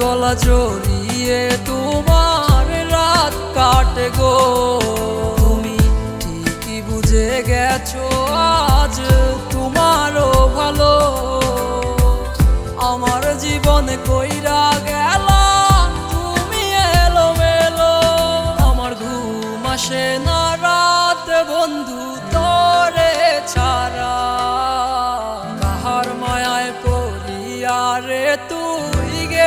গলা জড়িয়ে তোমার রাত কাটে গো। তুমি ঠিকই বুঝে গেছো আজ তোমারও ভালো। আমার জীবন কইরা গেল, তুমি এলো মেলো আমার ঘুম আসে না রাত, বন্ধু তোরে ছাড়া। কাহার মায়ায় পড়িয়া রে তুই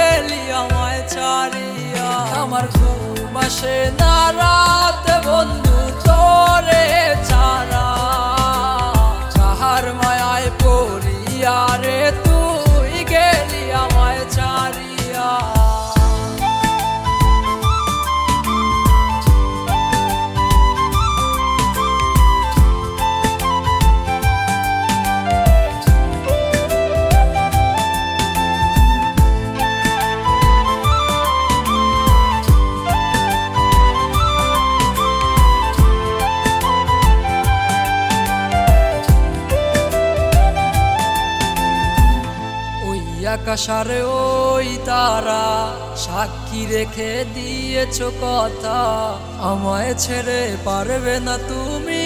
গেলি আমায় ছাড়িয়া। আমার ঘুম আসে না রাত বন্ধু তোরে আকাশারে ওই তারা সাক্ষী রেখে দিয়েছ কথা। আমায় ছেড়ে পারবে না তুমি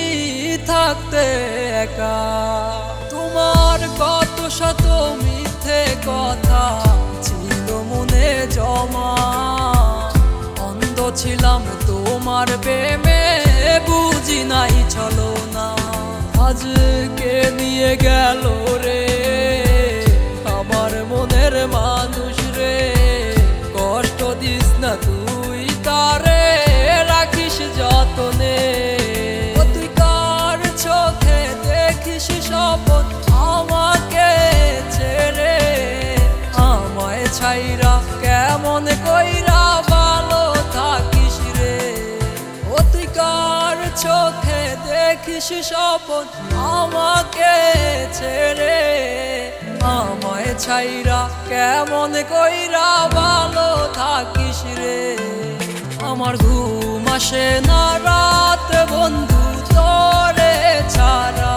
থাকতে একা। তোমার কত শত মিথ্যে কথা ছিল মনে জমা। অন্ধ ছিলাম তোমার প্রেমে, বুঝি নাই চলো না। আজকে নিয়ে গেল মনের মানুষ রে, কষ্ট দিস না তুই তারে, রাখিস যতনে। চোখে দেখিস ছেড়ে? ছাইরা কেমন কইরা চোখে দেখিস স্বপন আমাকে ছেড়ে। আমায় ছাইরা কেমন কইরা ভালো থাকিস রে। আমার ঘুম আসে না রাত, বন্ধু তোরে ছাড়া।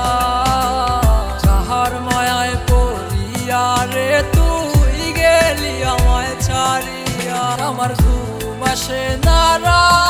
কাহার মায়ায় পড়িয়া রে, তুই গেলি আমায় ছাড়িয়া। আমার ঘুম আসে না রাত